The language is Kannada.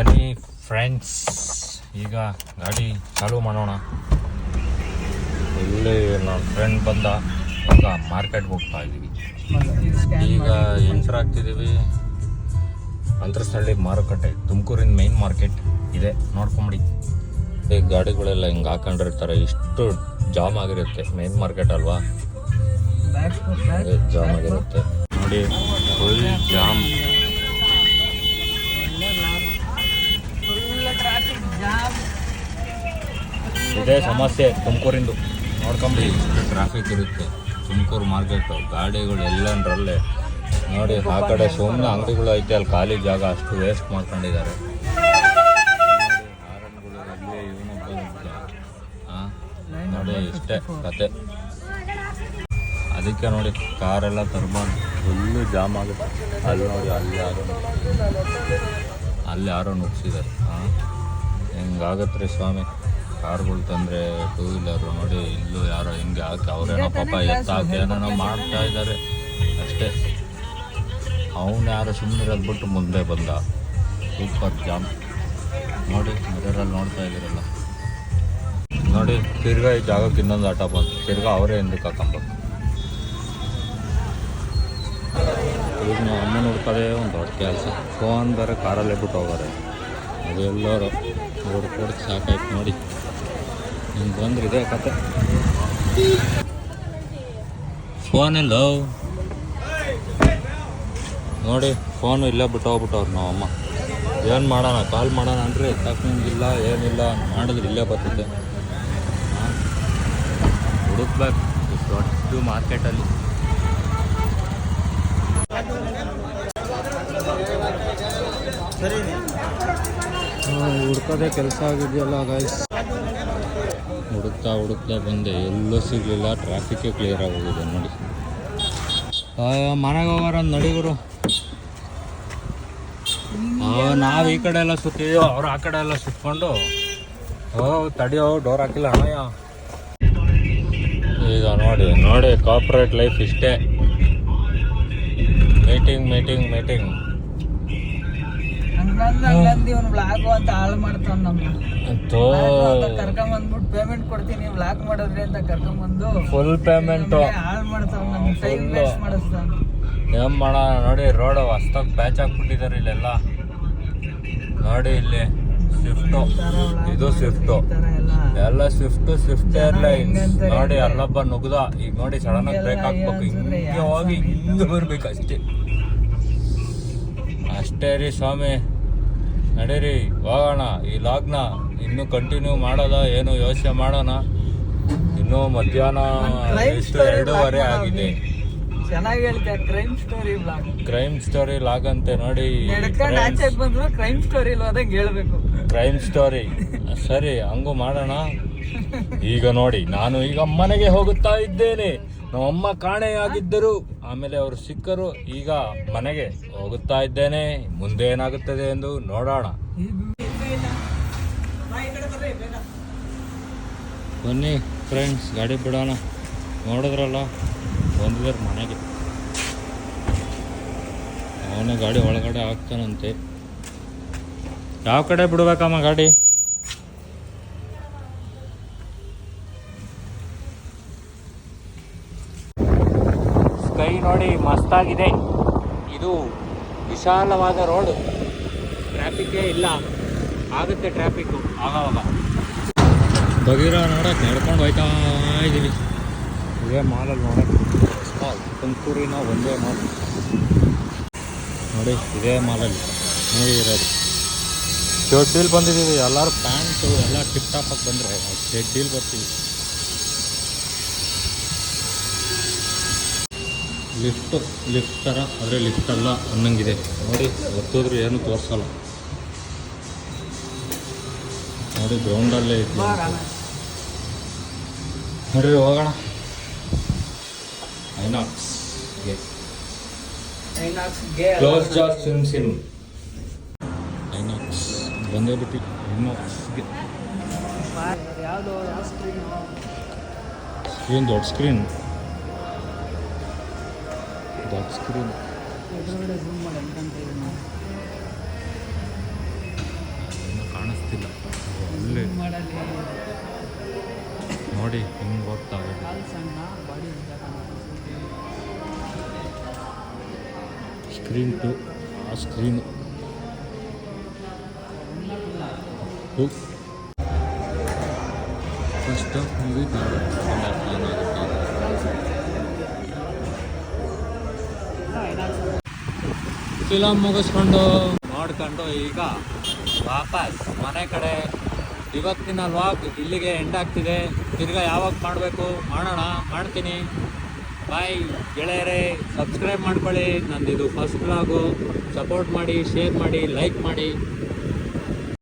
ಬನ್ನಿ ಫ್ರೆಂಡ್ಸ್ ಈಗ ಗಾಡಿ ಚಾಲೂ ಮಾಡೋಣ. ಇಲ್ಲಿ ನನ್ನ ಫ್ರೆಂಡ್ ಬಂದ ಈಗ ಮಾರ್ಕೆಟ್ಗೆ ಹೋಗ್ತಾ ಇದ್ದೀವಿ. ಈಗ ಎಂಟ್ರ್ ಆಗ್ತಿದ್ದೀವಿ. ಅಂತರಸ್ಥಳ್ಳಿ ಮಾರುಕಟ್ಟೆ ತುಮಕೂರಿನ ಮೇನ್ ಮಾರ್ಕೆಟ್ ಇದೆ. ನೋಡ್ಕೊಂಬಿಡಿ. ಈ ಗಾಡಿಗಳೆಲ್ಲ ಹಿಂಗೆ ಹಾಕೊಂಡಿರ್ತಾರೆ. ಇಷ್ಟು ಜಾಮ್ ಆಗಿರುತ್ತೆ. ಮೇನ್ ಮಾರ್ಕೆಟ್ ಅಲ್ವಾ? ಜಾಮ್ ಆಗಿರುತ್ತೆ. ನೋಡಿ ಫುಲ್ ಜಾಮ್. ಇದೇ ಸಮಸ್ಯೆ ತುಮಕೂರಿಂದು. ನೋಡ್ಕೊಂಬಿ ಇಷ್ಟು ಟ್ರಾಫಿಕ್ ಇರುತ್ತೆ. ತುಮಕೂರು ಮಾರ್ಕೆಟು ಗಾಡಿಗಳು ಎಲ್ಲಂದ್ರಲ್ಲೇ ನೋಡಿ ಆ ಕಡೆ ಸುಮ್ಮನೆ ಅಂಗಡಿಗಳು ಐತೆ ಅಲ್ಲಿ ಖಾಲಿ ಜಾಗ ಅಷ್ಟು ವೇಸ್ಟ್ ಮಾಡ್ಕೊಂಡಿದ್ದಾರೆ. ಆ, ನೋಡಿ ಇಷ್ಟೇ ಕತೆ. ಅದಕ್ಕೆ ನೋಡಿ ಕಾರೆಲ್ಲ ತರ್ಬಾರ್ದು. ಫುಲ್ಲು ಜಾಮ್ ಆಗುತ್ತೆ. ಅಲ್ಲಿ ನೋಡಿ ಅಲ್ಲಿ ಯಾರೋ ಅಲ್ಲಿ ಯಾರೋ ನುಗ್ಸಿದ್ದಾರೆ. ಹಾಂ ಹೆಂಗಾಗತ್ತೆ ರೀ ಸ್ವಾಮಿ? ಕಾರ್ಗಳು ತಂದರೆ ಟೂ ವೀಲರ್ ನೋಡಿ ಇಲ್ಲೂ ಯಾರೋ ಹಿಂಗೆ ಹಾಕಿ ಅವ್ರೇನೋ ಪಾಪ ಎತ್ತಾಕಿ ಏನೋ ಮಾಡ್ತಾ ಇದ್ದಾರೆ. ಅಷ್ಟೇ. ಅವನು ಯಾರೋ ಸುಮ್ಮನೆ ಬಿಟ್ಟು ಮುಂದೆ ಬಂದ. ಸೂಪರ್ ಜಾಮ್ ನೋಡಿ ಮಿರರಲ್ಲಿ ನೋಡ್ತಾ ಇದ್ದೀರಲ್ಲ. ನೋಡಿ ತಿರ್ಗಾ ಈ ಜಾಗಕ್ಕೆ ಇನ್ನೊಂದು ಆಟ ಬಂತು. ತಿರ್ಗಾ ಅವರೇ ಹಿಂದಕ್ಕೆ ಹಾಕೊಂಬೇಕು ಈಗ ನಾವು ಅಮ್ಮನ ಹುಡ್ಕೋದೇ ಒಂದು ದೊಡ್ಡ ಕೆಲಸ. ಫೋನ್ ಬೇರೆ ಕಾರಲ್ಲೇ ಬಿಟ್ಟು ಹೋಗಾರೆ. ಅದು ಎಲ್ಲರೂ ಹುಡ್ಕೊಡಕ್ಕೆ ಸಾಕಾಯ್ತು ನೋಡಿ. ಬಂದ್ರೆ ಇದೇ ಕತೆ. ಫೋನಿಲ್ಲ ನೋಡಿ ಫೋನು ಇಲ್ಲ ಬಿಟ್ಟು ಹೋಗ್ಬಿಟ್ಟವ್ರು ನಾವು ಅಮ್ಮ. ಏನು ಮಾಡೋಣ ಕಾಲ್ ಮಾಡೋಣ ಅಂದರೆ ತಕ್ಕಂಗಿಲ್ಲ ಏನಿಲ್ಲ ಮಾಡಿದ್ರೆ ಇಲ್ಲೇ ಬರ್ತಿದ್ದೆ ಹುಡುಕ್ಬೇಕು. ದೊಡ್ಡ ಮಾರ್ಕೆಟಲ್ಲಿ ಹುಡ್ಕೋದೇ ಕೆಲಸ ಆಗಿದೆಯಲ್ಲ ಗಾಯ್ಸ್ ಹುಡುಕ್ತಾ ಹುಡುಕ್ತಾ ಬಂದೆ, ಎಲ್ಲೂ ಸಿಗಲಿಲ್ಲ ಟ್ರಾಫಿಕ್ಕೇ ಕ್ಲಿಯರ್ ಆಗೋಗಿದೆ ನೋಡಿ. ಮನೆಗೆ ಹೋಗೋರ ನಡಿಗರು. ನಾವು ಈ ಕಡೆ ಎಲ್ಲ ಸುತ್ತೀವಿ, ಅವ್ರು ಆ ಕಡೆ ಎಲ್ಲ ಸುತ್ಕೊಂಡು. ಓ, ತಡಿಯೋ ಡೋರ್ ಹಾಕಿಲ್ಲ ಅಣ್ಣಯ್ಯ. ಈಗ ನೋಡಿ ನೋಡಿ ಕಾರ್ಪೊರೇಟ್ ಲೈಫ್ ಇಷ್ಟೇ. ಮೀಟಿಂಗ್ ಮೀಟಿಂಗ್ ಮೀಟಿಂಗ್ ಹಂಗಂದ್ ಇವ್ನು ಬ್ಲಾಗ್ ಅಂತ ಹಾಳು ಮಾಡ್ತಾನ ನಮ್ಮ ಕರ್ಕೊಂಡ್ ಬಂದ್ಬಿಟ್ಟು ಪೇಮೆಂಟ್ ಕೊಡ್ತೀನಿ ಬ್ಲಾಗ್ ಮಾಡಿದ್ರಿ ಅಂತ ಕರ್ಕೊಂಡ್ ಬಂದು ಫುಲ್ ಪೇಮೆಂಟು ಹಾಳು ಮಾಡ್ತಾವ ನಮ್ ಟೈಮ್. ವೇಸ್ಟ್ ಮಾಡಿಸ್ತಾನ ಏನ್ ನೋಡಿ ರೋಡ್ ಹೊಸ್ದಾಗಿ ಪ್ಯಾಚ್ ಹಾಕ್ಬಿಟ್ಟಿದ್ದಾರೆ ಇಲ್ಲೆಲ್ಲ. ನೋಡಿ ಇಲ್ಲಿ ಸ್ವಿಫ್ಟ್ ಇದು ಸ್ವಿಫ್ಟ್ ಎಲ್ಲ ಎಲ್ಲ ಸ್ವಿಫ್ಟ್ ಸ್ವಿಫ್ಟ್ ಏರ್ಲೈನ್ಸ್ ನೋಡಿ ಅಲ್ಲೊಬ್ಬ ನುಗ್ದ. ಈಗ ನೋಡಿ ಸಡನ್ ಆಗಿ ಬ್ರೇಕ್ ಹಾಕ್ಬೇಕು. ಹಿಂಗೆ ಹೋಗಿ ಹಿಂಗೆ ಬರ್ಬೇಕು ಅಷ್ಟೇ. ಅಷ್ಟೇ ರೀ ಸ್ವಾಮಿ. ನಡೀರಿ ಹೋಗೋಣ. ಈ ಲಾಗ್ನ ಇನ್ನೂ ಕಂಟಿನ್ಯೂ ಮಾಡೋದ ಏನು ಯೋಚನೆ ಮಾಡೋಣ. ಇನ್ನೂ ಮಧ್ಯಾಹ್ನ ಎರಡೂವರೆ ಆಗಿದೆ. ಚೆನ್ನಾಗಿ ಹೇಳ್ತೀಯ crime story blog crime story log ಅಂತೆ ನೋಡಿ ನಡ್ಕೊಂಡ್ ಆಚೆಗ್ ಬಂದ್ರು ಕ್ರೈಮ್ ಸ್ಟೋರಿ ಹೇಳ್ಬೇಕು. ಕ್ರೈಮ್ ಸ್ಟೋರಿ ಸರಿ ಹಂಗೂ ಮಾಡೋಣ. ಈಗ ನೋಡಿ ನಾನು ಈಗ ಮನೆಗೆ ಹೋಗುತ್ತಾ ಇದ್ದೇನೆ. ನಮ್ಮಮ್ಮ ಕಾಣೆಯಾಗಿದ್ದರು. ಆಮೇಲೆ ಅವರು ಸಿಕ್ಕರು, ಈಗ ಮನೆಗೆ ಹೋಗುತ್ತಾ ಇದ್ದೇನೆ, ಮುಂದೆ ಏನಾಗುತ್ತದೆ ಎಂದು ನೋಡೋಣ. ಬನ್ನಿ ಫ್ರೆಂಡ್ಸ್ ಗಾಡಿ ಬಿಡೋಣ. ನೋಡಿದ್ರಲ್ಲ, ಬಂದಿದ್ದಾರೆ ಮನೆಗೆ. ಅವನು ಗಾಡಿ ಒಳಗಡೆ ಹಾಕ್ತಾನಂತೆ. ಯಾವ ಕಡೆ ಬಿಡ್ಬೇಕಮ್ಮ ಗಾಡಿ? ನೋಡಿ ಮಸ್ತಾಗಿದೆ. ಇದು ವಿಶಾಲವಾದ ರೋಡ್ ಟ್ರಾಫಿಕ್ಕೇ ಇಲ್ಲ. ಆಗುತ್ತೆ ಟ್ರಾಫಿಕ್ಕು ಆಗವಾಗ. ಬಗೀರ ನೋಡಕ್ಕೆ ನಡ್ಕೊಂಡು ಹೋಯ್ತಾ ಇದ್ದೀವಿ ಇದೇ ಮಾಲಲ್ಲಿ ನೋಡಕ್ಕೆ ಸ್ಮಾಲ್ ತುಮಕೂರಿನ ಒಂದೇ ಮಾಲ್ ನೋಡಿ ಇದೇ ಮಾಲಲ್ಲಿ ನೋಡಿ ಇರೋದು. ಶೆಡ್ಡಿಲ್ ಬಂದಿದ್ದೀವಿ ಎಲ್ಲರೂ ಪ್ಯಾಂಟು ಎಲ್ಲ ಟಿಪ್ ಟಾಪಾಗಿ ಬಂದರೆ ಶೆಡ್ಡಿಲ್ ಬರ್ತೀವಿ. ಲಿಫ್ಟ್ ಲಿಫ್ಟ್ ಥರ ಆದರೆ ಲಿಫ್ಟ್ ಅಲ್ಲ ಅನ್ನಂಗಿದೆ. ನೋಡಿ ಒತ್ತಿದ್ರು ಏನು ತೋರಿಸಲ್ಲ. ನೋಡಿ ಗ್ರೌಂಡಲ್ಲೇ ಇತ್ತು ನೋಡ್ರಿ ಹೋಗೋಣ. ಐನಾಕ್ಸ್ಗೆ ಕ್ಲೋಸ್ ಜಾರ್ ಸಿಮ್ ಸಿಮ್ ಐನಾಕ್ಸ್ ಬಂದೇ ಬಿಟ್ಟು. ಐನಾಕ್ಸ್ಗೆ ಏನು ಯಾವ ಸ್ಕ್ರೀನ್ ಸ್ಕ್ರೀನ್ ದೊಡ್ಡ ಸ್ಕ್ರೀನ್ ದೊಡ್ಡ ಸ್ಕ್ರೀನ್ ಕಾಣಿಸ್ತಿಲ್ಲ. ನೋಡಿ ಹಿಂಗೆ ಹೋಗ್ತಾ ಸ್ಕ್ರೀನ್ ಟು ಆ screen two first movie film ಮುಗಿಸ್ಕೊಂಡು ನೋಡ್ಕೊಂಡು ಈಗ ವಾಪಸ್ ಮನೆ ಕಡೆ. ಇವತ್ತಿನ ವ್ಲಾಗ್ ಇಲ್ಲಿಗೆ ಎಂಡ್ ಆಗ್ತಿದೆ. ತಿರ್ಗಾ ಯಾವಾಗ ಮಾಡಬೇಕು? ಮಾಡೋಣ, ಮಾಡ್ತೀನಿ. ಬಾಯ್ ಗೆಳೆಯರೇ. ಸಬ್ಸ್ಕ್ರೈಬ್ ಮಾಡ್ಕೊಳ್ಳಿ. ನಂದಿದು ಫಸ್ಟ್ ವ್ಲಾಗು ಸಪೋರ್ಟ್ ಮಾಡಿ ಶೇರ್ ಮಾಡಿ ಲೈಕ್ ಮಾಡಿ.